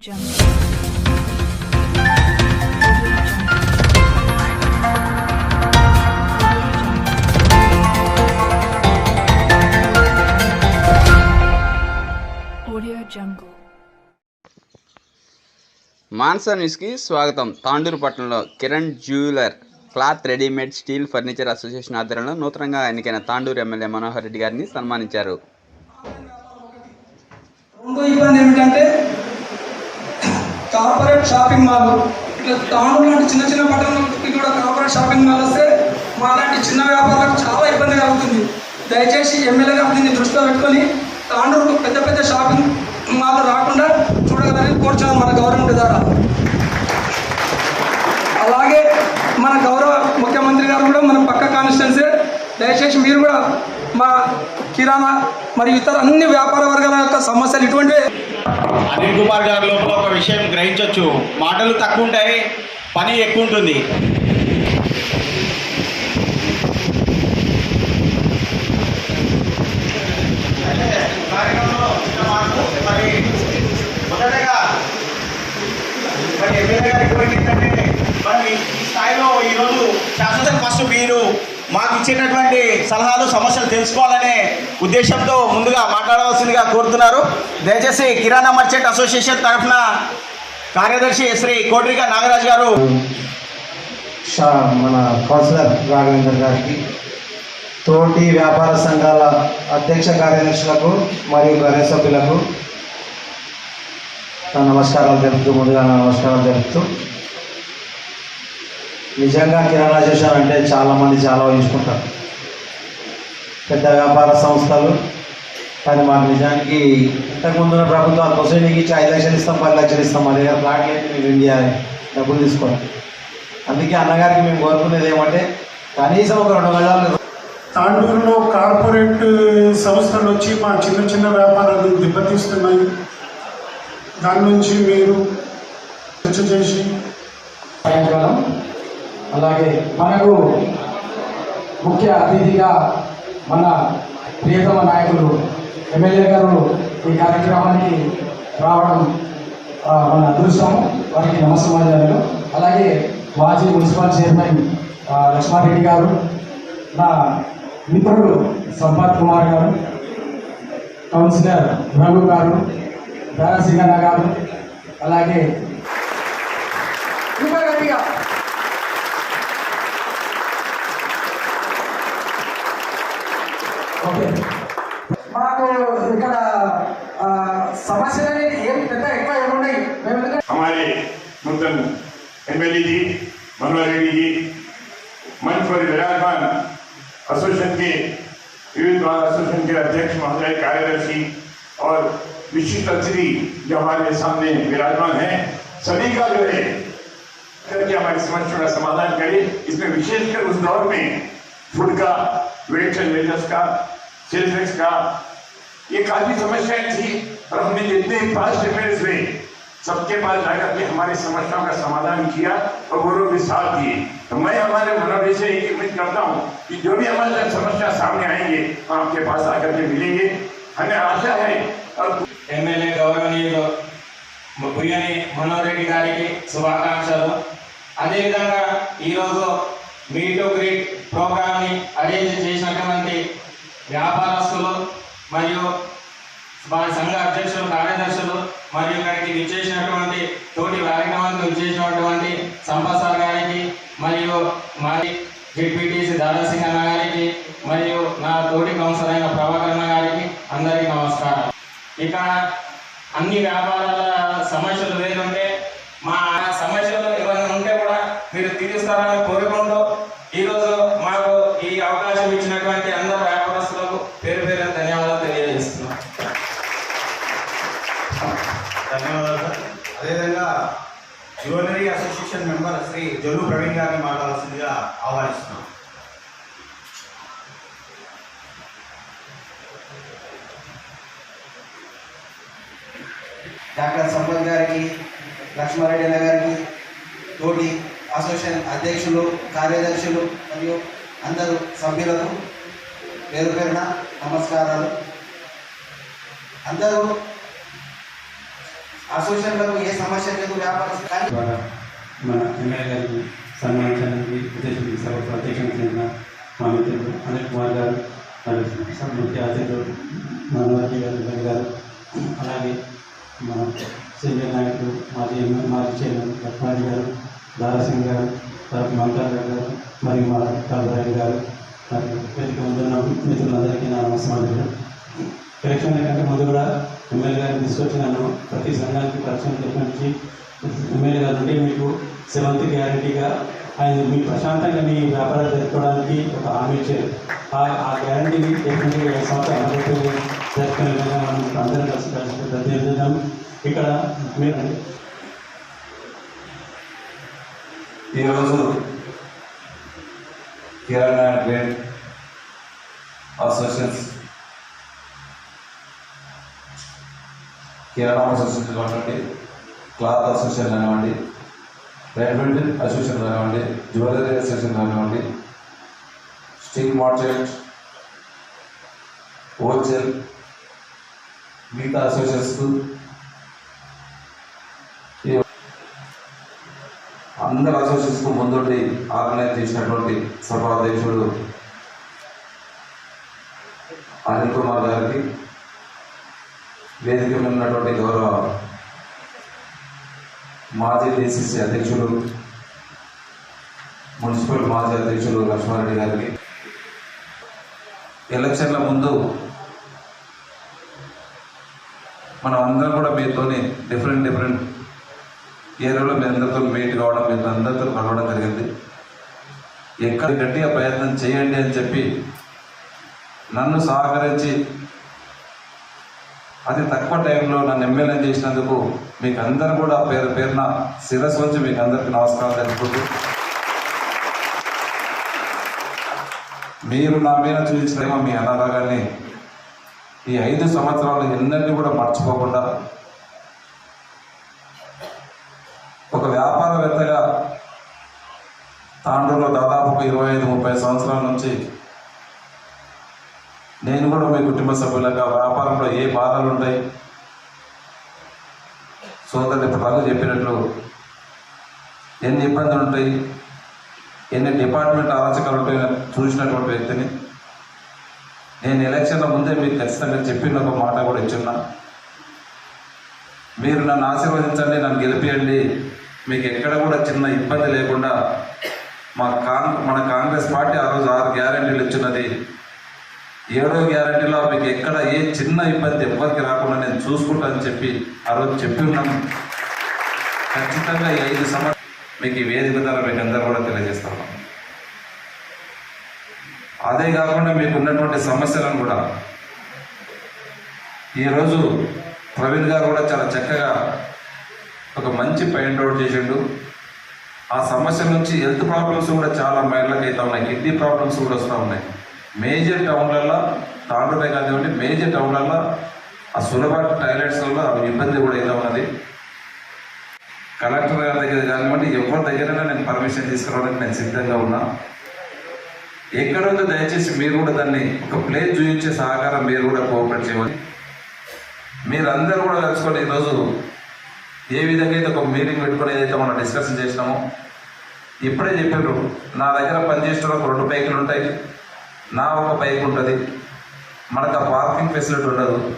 jungle. Audio Jungle. Mansa న్యూస్కి స్వాగతం తాండూరు పట్టణంలో Kiran jeweller cloth readymade steel furniture association ఆధ్వర్యంలో నూతనంగా ఎన్నికైన తాండూరు ఎమ్మెల్యే మనోహర్ రెడ్డి గారిని సన్మానించారు కార్పొరేట్ షాపింగ్ మాల్ ఇట్లా తాను లాంటి చిన్న చిన్న పట్టణాలకి కూడా కార్పొరేట్ షాపింగ్ మాల్ వస్తే మా లాంటి చిన్న వ్యాపారాలకు చాలా ఇబ్బంది కలుగుతుంది. దయచేసి ఎమ్మెల్యే గారు దీన్ని దృష్టిలో పెట్టుకొని తాండూరుకు పెద్ద పెద్ద షాపింగ్ మాల్ రాకుండా చూడగలని కోరుచున్నాం మన గవర్నమెంట్ ద్వారా. అలాగే మన గౌరవ ముఖ్యమంత్రి గారు కూడా మన పక్క కాన్స్టిట్యున్సీ దయచేసి మీరు కూడా మా కిరాణా మరియు ఇతర అన్ని వ్యాపార వర్గాల యొక్క సమస్యలు ఇటువంటివి అనిల్ కుమార్ గారి లోపల ఒక విషయం గ్రహించవచ్చు మాటలు తక్కువ ఉంటాయి పని ఎక్కువ ఉంటుంది మరి ఈ స్థాయిలో ఈరోజు శాసనసభ ఫస్ట్ మీరు మాకు ఇచ్చినటువంటి సలహాలు సమస్యలు తెలుసుకోవాలనే ఉద్దేశంతో ముందుగా మాట్లాడవలసిందిగా కోరుతున్నారు. దయచేసి కిరాణా మర్చెంట్ అసోసియేషన్ తరఫున కార్యదర్శి శ్రీ కోట్రిక నాగరాజు గారు. షా మన కౌన్సిలర్ రాఘవేందర్ గారికి తోటి వ్యాపార సంఘాల అధ్యక్ష కార్యదర్శులకు మరియు కార్యసభ్యులకు నమస్కారాలు తెలుపుతూ ముందుగా నమస్కారాలు తెలుపుతూ నిజంగా కిరాణా స్టేషన్ అంటే చాలామంది చాలా ఊహించుకుంటారు. పెద్ద వ్యాపార సంస్థలు కానీ మాకు నిజానికి ఇంతకుముందు ఉన్న ప్రభుత్వాలు సొసైటీకి ఇచ్చి ఐదు లక్షలు ఇస్తాం పది లక్షలు ఇస్తాం మా దగ్గర ప్లాట్లు ఏంటి మేము ఏం చేయాలి డబ్బులు తీసుకోవాలి. అందుకే అన్నగారికి మేము కోరుకునేది ఏమంటే కనీసం ఒక రెండు గజాలు తాండూరులో కార్పొరేట్ సంస్థలు వచ్చి మా చిన్న చిన్న వ్యాపారాలు దెబ్బతీస్తున్నాయి. దాని నుంచి మీరు చర్చ చేసి సాయంకాలం అలాగే మనకు ముఖ్య అతిథిగా మన ప్రియతమ నాయకులు ఎమ్మెల్యే గారు ఈ కార్యక్రమానికి రావడం మన అదృష్టం. వారికి నమస్కారాలు అలాగే మాజీ మున్సిపల్ చైర్మన్ లక్ష్మారెడ్డి గారు నా మిత్రుడు సంపత్ కుమార్ గారు కౌన్సిలర్ రఘు గారు దారాసింగన్న గారు అలాగే नूतन एमएलए जी मनोहर रेड्डी जी मंच पर विराजमान एसोसिएशन के विविध एसोसिएशन के अध्यक्ष महोदय, कार्यदर्शी और विशिष्ट अतिथि जो हमारे सामने विराजमान हैं, सभी का जो है, करके हमारी समस्या का समाधान करें इसमें विशेषकर उस दौर में फ़ूड का वेट्स एंड वेजर्स का सेल्स का, ये काफ़ी समस्याएँ थी और हमने जितने फास्ट रिपेयर्स हुए सबके पास जाकर के हमारी समस्याओं का समाधान किया और वो लोग भी साथ दिए तो मैं हमारे मनोदय से एक उम्मीद करता हूँ कि जो भी हमारे साथ समस्या सामने आएंगे हम आपके पास आकर के मिलेंगे हमें आशा है और ఎమ్మెల్యే గౌరవనీయులు పుయ్యని మనోహర్ రెడ్డి గారికి శుభాకాంక్షలు అదేవిధంగా ఈరోజు మీట్ టు గ్రీట్ ప్రోగ్రామ్ని అరేంజ్ చేసినటువంటి వ్యాపారస్తులు మరియు వారి సంఘ అధ్యక్షులు కార్యదర్శులు మరియు ఇక్కడికి విచ్చేసినటువంటి తోటి కార్యక్రమానికి విచ్చేసినటువంటి సంపత్ సార్ గారికి మరియు మాది జెడ్పీటీసీ దాదాసింగ్ అన్న గారికి మరియు నా తోటి కౌన్సిలర్ అయిన ప్రభాకరణ గారికి అందరికీ నమస్కారం ఇక అన్ని వ్యాపారాల సమస్యలు వేరుంటే మా సమస్యలు ఏమైనా ఉంటే కూడా మీరు తీరుస్తారని కోరుకుంటూ జల్లు ప్రవీణ్ గారిని మాట్లాడాల్సిందిగా ఆహ్వానిస్తున్నాం. డాక్టర్ సంపత్ గారికి లక్ష్మారెడ్డి అన్న గారికి తోటి అసోసియేషన్ అధ్యక్షులు కార్యదర్శులు మరియు అందరూ సభ్యులకు పేరు పేరున నమస్కారాలు. అందరూ అసోసియేషన్లకు ఏ సమస్య లేదు వ్యాపారస్తులు కానీ మన ఎమ్మెల్యే గారిని సన్మానించడానికి ఉద్దేశించి సభకు అధ్యక్షత చెందిన మా మిత్రులు అనిల్ కుమార్ గారు మరియు ముఖ్య అతిథులు మనోహర్ గారు గారు అలాగే మన సీనియర్ నాయకులు మాజీ మాజీ చైర్మన్ లక్ష్మారెడ్డి గారు దారాసింగ్ గారు తర్వాత మల్కార్ గారు మరియు మా కల్వరాజు గారు మరియు వేదిక ముందున్న మిత్రులందరికీ నా నమస్కారం ఎలక్షన్ కంటే ముందు కూడా ఎమ్మెల్యే గారిని తీసుకొచ్చి నన్ను ప్రతి సంఘానికి పరిచయం చేపించి ఎమ్మెల్యే గారు ఉంటే మీకు సెవెంత్ గ్యారంటీగా ఆయన మీ ప్రశాంతంగా మీ వ్యాపారాలు జరుపుకోవడానికి ఒక హామీ ఇచ్చారు. ఆ గ్యారంటీని డెఫినెట్గా ఏ సంవత్సరం అమలు జరుపుకునే విధంగా మనం అందరం కలిసి కలిసి ప్రతి ఇక్కడ మీరు ఈరోజు kirana trade grade associations kirana association కానివ్వండి క్లాత్ అసోసియేషన్ కానివ్వండి బ్యాడ్మింటన్ అసోసియేషన్ కానివ్వండి జ్యువెలరీ అసోసియేషన్ కానివ్వండి స్టీల్ మార్చెంట్ హోల్సేల్ మిగతా అసోసియేషన్స్ అందరు అసోసియేషన్స్కు ముందుండి ఆర్గనైజ్ చేసినటువంటి సభాధ్యక్షుడు అనిల్ కుమార్ గారికి వేదిక ఉన్నటువంటి గౌరవ మాజీ డిసిసి అధ్యక్షులు మున్సిపల్ మాజీ అధ్యక్షులు లక్ష్మారెడ్డి గారికి. ఎలక్షన్ల ముందు మనం అందరం కూడా మీతోనే డిఫరెంట్ డిఫరెంట్ ఏరియాలో మీ అందరితో మీట్ కావడం మీ అందరితో కలవడం జరిగింది. ఎక్కడ గట్టిగా ప్రయత్నం చేయండి అని చెప్పి నన్ను సహకరించి అతి తక్కువ టైంలో నన్ను ఎమ్మెల్యే చేసినందుకు మీకు అందరు కూడా పేరు పేరున శిరస్సు ఉంచి మీకు అందరికీ నమస్కారం తెలుపుకుంటూ. మీరు నా మీద చూపించలేమో మీ అనారోగాన్ని ఈ ఐదు సంవత్సరాలు ఎన్నన్నీ కూడా మర్చిపోకుండా ఒక వ్యాపారవేత్తగా తాండూరులో దాదాపు ఒక ఇరవై ఐదు ముప్పై సంవత్సరాల నుంచి నేను కూడా మీ కుటుంబ సభ్యులుగా వ్యాపారంలో ఏ బాధలు ఉంటాయి సోదరుని ప్రభు చెప్పినట్లు ఎన్ని ఇబ్బందులు ఉంటాయి ఎన్ని డిపార్ట్మెంట్ అరాచకాలు ఉంటాయో చూసినటువంటి వ్యక్తిని నేను ఎలక్షన్ల ముందే మీకు ఖచ్చితంగా చెప్పిన ఒక మాట కూడా ఇచ్చున్నా. మీరు నన్ను ఆశీర్వదించండి నన్ను గెలిపియండి. మీకు ఎక్కడ కూడా చిన్న ఇబ్బంది లేకుండా మా కాంగ్ మన కాంగ్రెస్ పార్టీ ఆ రోజు ఆరు గ్యారంటీలు ఇచ్చినది. ఏడో గ్యారంటీలో మీకు ఎక్కడ ఏ చిన్న ఇబ్బంది ఎవ్వరికి రాకుండా నేను చూసుకుంటానని చెప్పి ఆ రోజు చెప్పి ఉన్నాను. ఖచ్చితంగా ఈ ఐదు సంవత్సరాలు మీకు ఈ వేదిక ద్వారా మీకు అందరూ కూడా తెలియజేస్తాను అదే కాకుండా మీకు ఉన్నటువంటి సమస్యలను కూడా. ఈరోజు ప్రవీణ్ గారు కూడా చాలా చక్కగా ఒక మంచి పాయింట్ అవుట్ చేసిండు. ఆ సమస్య నుంచి హెల్త్ ప్రాబ్లమ్స్ కూడా చాలా మైళ్ళకి అవుతా ఉన్నాయి. కిడ్నీ ప్రాబ్లమ్స్ కూడా వస్తూ ఉన్నాయి. మేజర్ టౌన్లలో తాండూరే కానివ్వండి మేజర్ టౌన్లలో ఆ సులభ టాయిలెట్స్లలో ఇబ్బంది కూడా అయితే ఉన్నది. కలెక్టర్ గారి దగ్గర కానివ్వండి ఎవరి దగ్గరైనా నేను పర్మిషన్ తీసుకురావడానికి నేను సిద్ధంగా ఉన్నా. ఎక్కడుందో దయచేసి మీరు కూడా దాన్ని ఒక ప్లేస్ చూపించే సహకారం మీరు కూడా కోఆపరేట్ చేయాలి మీరందరూ కూడా కలుసుకొని ఈరోజు ఏ విధంగా అయితే ఒక మీటింగ్ పెట్టుకొని ఏదైతే మనం డిస్కషన్ చేసినామో ఇప్పుడే చెప్పారు నా దగ్గర పనిచేసిన ఒక రెండు బైకులు ఉంటాయి. నా ఒక బైక్ ఉంటుంది. మనకు ఆ పార్కింగ్ ఫెసిలిటీ ఉండదు.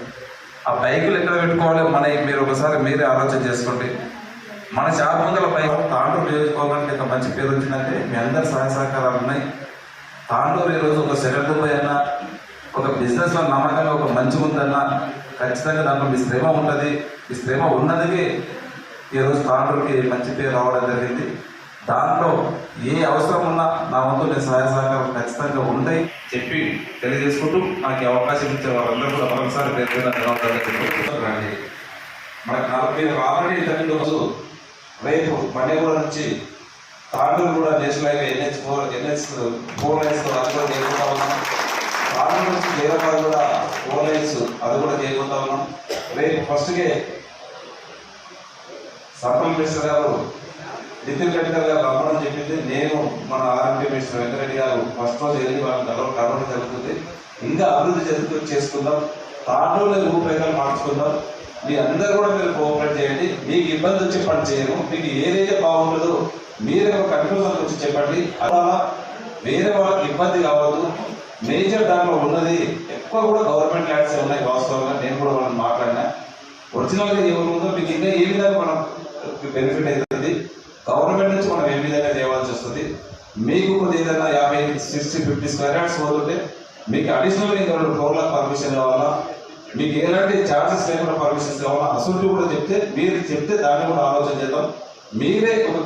ఆ బైకులు ఎక్కడ పెట్టుకోవాలి మన మీరు ఒకసారి మీరే ఆలోచన చేసుకోండి. మన షాప్ ముందల బైక్ తాండూరు నియోజకవర్గానికి ఒక మంచి పేరు వచ్చిందంటే మీ అందరి సహాయ సహకారాలు ఉన్నాయి. తాండూరు ఈరోజు ఒక సెకండ్ పోయన్నా అయినా ఒక బిజినెస్లో నమ్మకంగా ఒక మంచి ఉందన్నా ఖచ్చితంగా దాంట్లో మీ శ్రమ ఉంటుంది. ఈ శ్రమ ఉన్నదికే ఈరోజు తాండూరుకి మంచి పేరు రావడం జరిగింది. దాంట్లో ఏ అవసరం ఉన్నా నా వంతు నేను సహాయ ఖచ్చితంగా ఉంటాయి చెప్పి తెలియజేసుకుంటూ నాకు అవకాశం ఇచ్చే వాళ్ళందరూ కూడా మరొకసారి పేరు మీద ధన్యవాదాలు మన రండి మనకు నలభై ఆల్రెడీ ఇంతకుముందు రోజు రేపు మణిగూడ నుంచి తాండూరు కూడా national highway NH four NH four lanes అది కూడా చేయకుండా ఉన్నాం. తాండూరు నుంచి హైదరాబాద్ కూడా ఫోర్ లైన్స్ అది కూడా చేయకుండా ఉన్నాం. రేపు ఫస్ట్గే సర్పంచ్ మినిస్టర్ గారు నితిన్ గడ్కర్ గారు రమ్మని చెప్పింది. నేను మన ఆరోగ్య మినిస్టర్ వెంకరెడ్డి గారు ఫస్ట్ రోజు వెళ్ళి వాళ్ళని కలవ కలవడం జరుగుతుంది. ఇంకా అభివృద్ధి జరుగుతూ చేసుకుందాం. తాండూరులో రూపురేఖలు మార్చుకుందాం. మీ అందరూ కూడా మీరు కోఆపరేట్ చేయండి. మీకు ఇబ్బంది వచ్చి పని చేయము. మీకు ఏదైతే బాగుంటుందో మీరే ఒక కన్ఫ్యూజన్ వచ్చి చెప్పండి. అలా వేరే వాళ్ళకి ఇబ్బంది కావద్దు. మేజర్ దాంట్లో ఉన్నది ఎక్కువ కూడా గవర్నమెంట్ ల్యాండ్స్ ఉన్నాయి వాస్తవంగా. నేను కూడా వాళ్ళని మాట్లాడినా. ఒరిజినల్గా ఎవరు ఉందో మీకు ఇంకా ఏ విధంగా మనం బెనిఫిట్ అయితే గవర్నమెంట్ నుంచి మనం ఏ విధంగా చేయవలసి వస్తుంది? మీకు కొద్ది ఏదైనా యాభై సిక్స్టీ ఫిఫ్టీ స్క్వేర్ యార్డ్స్ పోతుంటే మీకు అడిషనల్ ఇంకా రెండు ఫ్లోర్లకు పర్మిషన్ కావాలా? మీకు ఎలాంటి ఛార్జెస్ లేకుండా పర్మిషన్స్ కావాలా? అసలు కూడా చెప్తే మీరు చెప్తే దాన్ని కూడా ఆలోచన చేద్దాం. మీరే ఒక